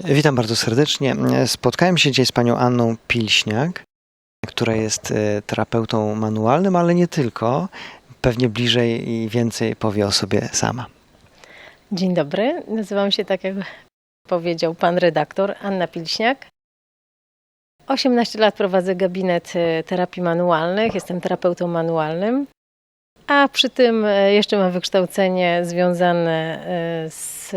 Witam bardzo serdecznie. Spotkałem się dzisiaj z panią Anną Pilśniak, która jest e, terapeutą manualnym, ale nie tylko. Pewnie bliżej i więcej powie o sobie sama. Dzień dobry, nazywam się tak jak powiedział pan redaktor Anna Pilśniak. 18 lat prowadzę gabinet e, terapii manualnych, jestem terapeutą manualnym, a przy tym e, jeszcze mam wykształcenie związane z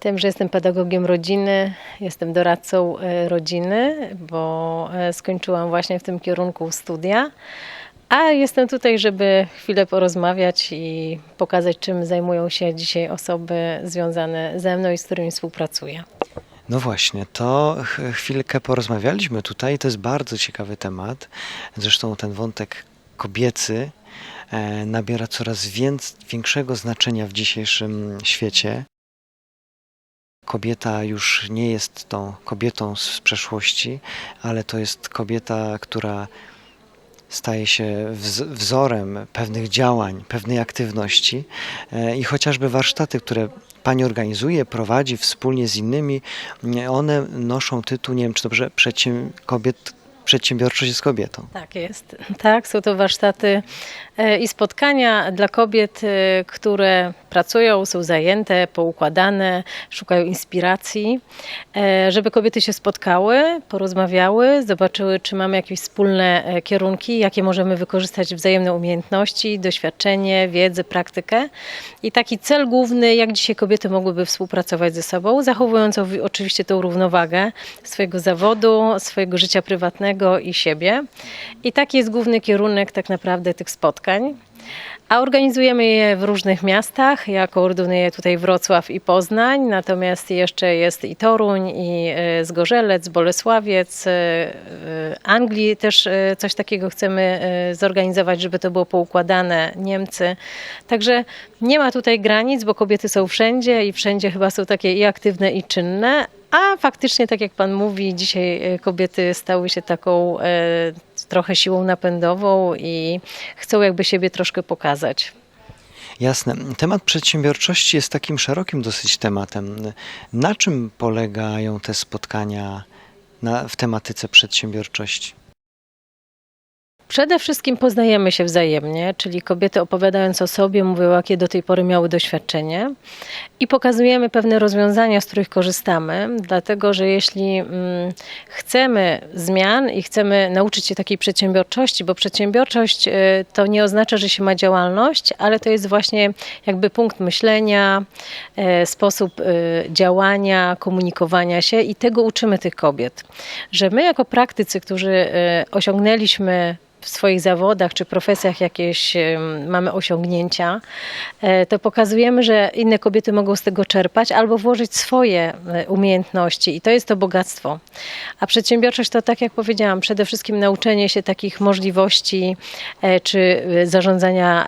tym, że jestem pedagogiem rodziny, jestem doradcą e, rodziny, bo e, skończyłam właśnie w tym kierunku studia. A jestem tutaj, żeby chwilę porozmawiać i pokazać, czym zajmują się dzisiaj osoby związane ze mną i z którymi współpracuję. No właśnie, to ch- chwilkę porozmawialiśmy tutaj. To jest bardzo ciekawy temat. Zresztą ten wątek kobiecy e, nabiera coraz większego znaczenia w dzisiejszym świecie. Kobieta już nie jest tą kobietą z przeszłości, ale to jest kobieta, która staje się wz- wzorem pewnych działań, pewnej aktywności. E, i chociażby warsztaty, które Pani organizuje, prowadzi wspólnie z innymi, nie, one noszą tytuł, nie wiem czy dobrze, przedsięb- kobiet, przedsiębiorczość jest kobietą. Tak jest. Tak, są to warsztaty e, i spotkania dla kobiet, e, które pracują, są zajęte, poukładane, szukają inspiracji, e, żeby kobiety się spotkały, porozmawiały, zobaczyły, czy mamy jakieś wspólne kierunki, jakie możemy wykorzystać wzajemne umiejętności, doświadczenie, wiedzę, praktykę. I taki cel główny, jak dzisiaj kobiety mogłyby współpracować ze sobą, zachowując oczywiście tą równowagę swojego zawodu, swojego życia prywatnego i siebie. I taki jest główny kierunek tak naprawdę tych spotkań. A organizujemy je w różnych miastach. Ja koordynuję tutaj Wrocław i Poznań, natomiast jeszcze jest i Toruń, i e, Zgorzelec, Bolesławiec, e, e, Anglii też coś takiego chcemy zorganizować, żeby to było poukładane, Niemcy. Także nie ma tutaj granic, bo kobiety są wszędzie i wszędzie chyba są takie i aktywne, i czynne. A faktycznie, tak jak Pan mówi, dzisiaj kobiety stały się taką trochę siłą napędową i chcą jakby siebie troszkę pokazać. Jasne. Temat przedsiębiorczości jest takim szerokim dosyć tematem. Na czym polegają te spotkania na, w tematyce przedsiębiorczości? Przede wszystkim poznajemy się wzajemnie, czyli kobiety opowiadając o sobie mówią, jakie do tej pory miały doświadczenie i pokazujemy pewne rozwiązania, z których korzystamy, dlatego że jeśli mm, chcemy zmian i chcemy nauczyć się takiej przedsiębiorczości, bo przedsiębiorczość y, to nie oznacza, że się ma działalność, ale to jest właśnie jakby punkt myślenia, e, sposób y, działania, komunikowania się i tego uczymy tych kobiet, że my jako praktycy, którzy y, osiągnęliśmy w swoich zawodach czy profesjach jakieś mamy osiągnięcia, e, to pokazujemy, że inne kobiety mogą z tego czerpać albo włożyć swoje e, umiejętności i to jest to bogactwo. A przedsiębiorczość to, tak jak powiedziałam, przede wszystkim nauczenie się takich możliwości e, czy zarządzania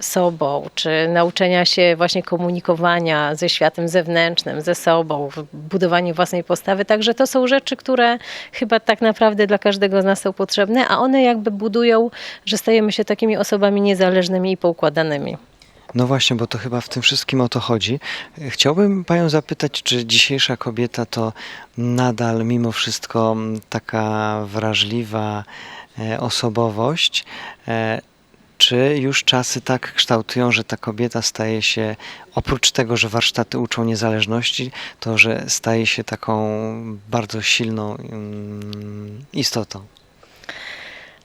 sobą, czy nauczenia się właśnie komunikowania ze światem zewnętrznym, ze sobą, budowanie własnej postawy. Także to są rzeczy, które chyba tak naprawdę dla każdego z nas są potrzebne, a one jakby budują, że stajemy się takimi osobami niezależnymi i poukładanymi. No właśnie, bo to chyba w tym wszystkim o to chodzi. Chciałbym Panią zapytać, czy dzisiejsza kobieta to nadal mimo wszystko taka wrażliwa e, osobowość, e, czy już czasy tak kształtują, że ta kobieta staje się, oprócz tego, że warsztaty uczą niezależności, to że staje się taką bardzo silną mm, istotą?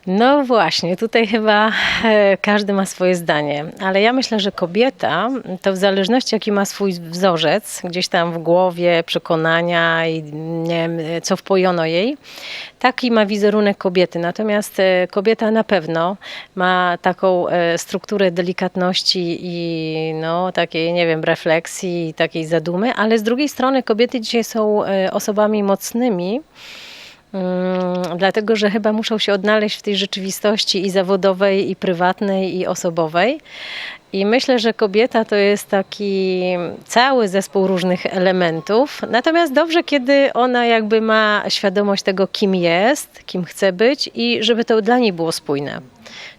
No właśnie, tutaj chyba e, każdy ma swoje zdanie, ale ja myślę, że kobieta to w zależności jaki ma swój wzorzec, gdzieś tam w głowie, przekonania i nie wiem, co wpojono jej, taki ma wizerunek kobiety. Natomiast e, kobieta na pewno ma taką e, strukturę delikatności i no, takiej, nie wiem, refleksji, takiej zadumy, ale z drugiej strony kobiety dzisiaj są e, osobami mocnymi, dlatego że chyba muszą się odnaleźć w tej rzeczywistości i zawodowej, i prywatnej, i osobowej. I myślę, że kobieta to jest taki cały zespół różnych elementów. Natomiast dobrze, kiedy ona jakby ma świadomość tego, kim jest, kim chce być i żeby to dla niej było spójne.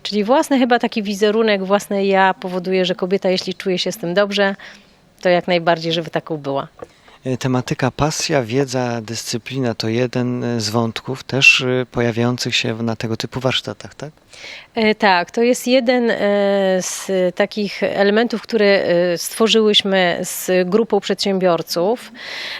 Czyli własny chyba taki wizerunek, własne ja powoduje, że kobieta, jeśli czuje się z tym dobrze, to jak najbardziej, żeby taką była. E, Tematyka pasja, wiedza, dyscyplina to jeden e, z wątków też e, pojawiających się na tego typu warsztatach, tak? E, Tak, to jest jeden e, z takich elementów, które e, stworzyłyśmy z grupą przedsiębiorców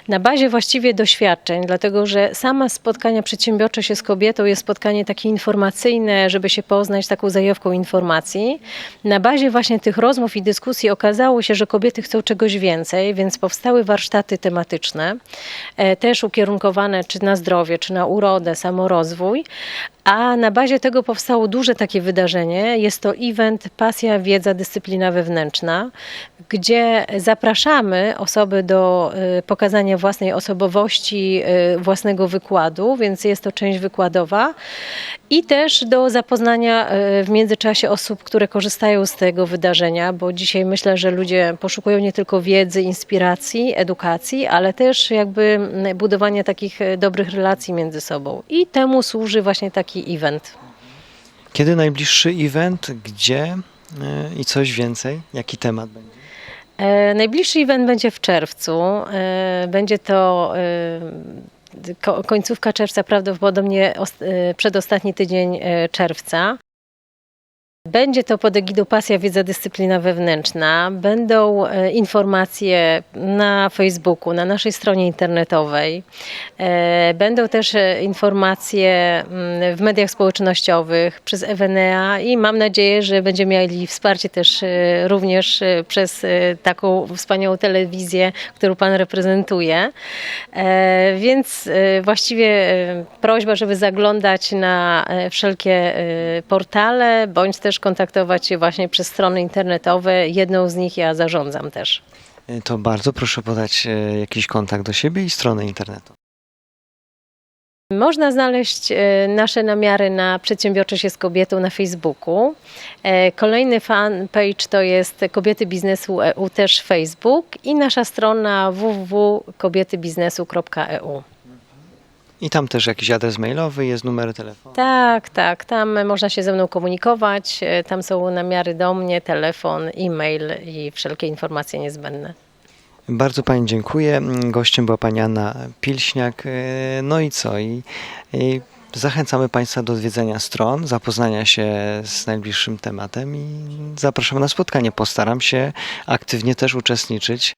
na bazie właściwie doświadczeń, dlatego że sama spotkania przedsiębiorcze się z kobietą jest spotkanie takie informacyjne, żeby się poznać taką zajawką informacji. Na bazie właśnie tych rozmów i dyskusji okazało się, że kobiety chcą czegoś więcej, więc powstały warsztaty tematyczne, też ukierunkowane czy na zdrowie, czy na urodę, samorozwój. A na bazie tego powstało duże takie wydarzenie. Jest to event Pasja, Wiedza, Dyscyplina Wewnętrzna, gdzie zapraszamy osoby do y, pokazania własnej osobowości, y, własnego wykładu, więc jest to część wykładowa. I też do zapoznania y, w międzyczasie osób, które korzystają z tego wydarzenia, bo dzisiaj myślę, że ludzie poszukują nie tylko wiedzy, inspiracji, edukacji, ale też jakby budowania takich dobrych relacji między sobą. I temu służy właśnie taki event. Kiedy najbliższy event, gdzie e, i coś więcej? Jaki temat będzie? E, Najbliższy event będzie w czerwcu. E, Będzie to ko- końcówka czerwca, prawdopodobnie os- przedostatni tydzień czerwca. Będzie to pod egidą Pasja, Wiedza, Dyscyplina Wewnętrzna. Będą e, informacje na Facebooku, na naszej stronie internetowej. E, Będą też e, informacje mm, w mediach społecznościowych przez Ewenea i mam nadzieję, że będziemy mieli wsparcie też również przez taką wspaniałą telewizję, którą Pan reprezentuje. Więc właściwie prośba, żeby zaglądać na wszelkie portale, bądź też kontaktować się właśnie przez strony internetowe. Jedną z nich ja zarządzam też. E, To bardzo proszę podać e, jakiś kontakt do siebie i stronę internetu. Można znaleźć e, nasze namiary na Przedsiębiorcze się z kobietą na Facebooku. Kolejny fanpage to jest Kobiety Biznesu EU, też Facebook i nasza strona www.kobietybiznesu.eu. I tam też jakiś adres mailowy, jest numer telefonu. Tak, tak, tam można się ze mną komunikować, e, tam są namiary do mnie, telefon, e-mail i wszelkie informacje niezbędne. Bardzo Pani dziękuję. Gościem była Pani Anna Pilśniak. E, No i co? I, i zachęcamy Państwa do odwiedzenia stron, zapoznania się z najbliższym tematem i zapraszamy na spotkanie. Postaram się aktywnie też uczestniczyć.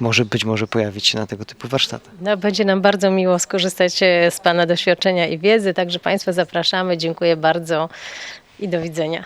Może być może pojawić się na tego typu warsztatach. No, będzie nam bardzo miło skorzystać e, z Pana doświadczenia i wiedzy, także Państwa zapraszamy. Dziękuję bardzo i do widzenia.